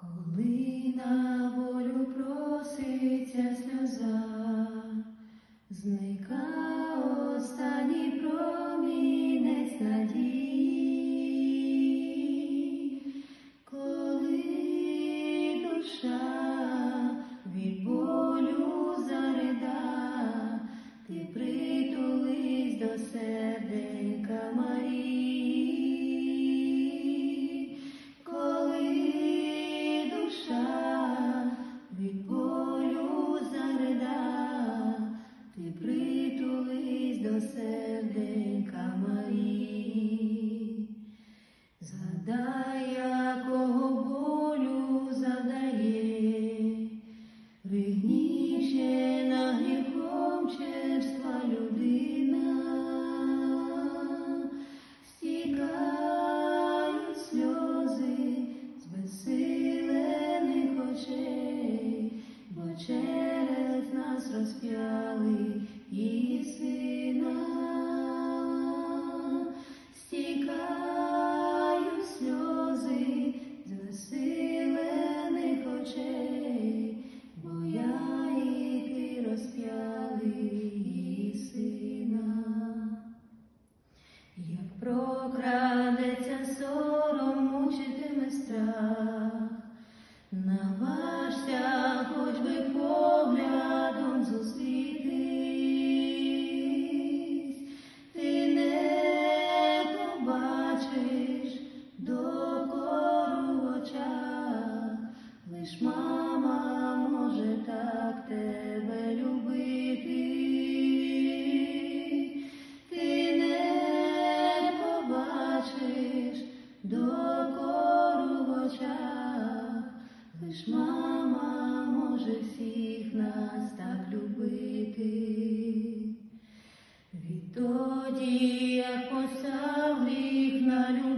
Коли на волю проситься сльоза, зника останній промінець надії, коли душа від болю зарида, ти притулись до серденька Марії, лиш мама може так тебе любити. Ти не побачиш докору очах, лиш мама може всіх нас так любити. Відтоді, як постав гріх на любов,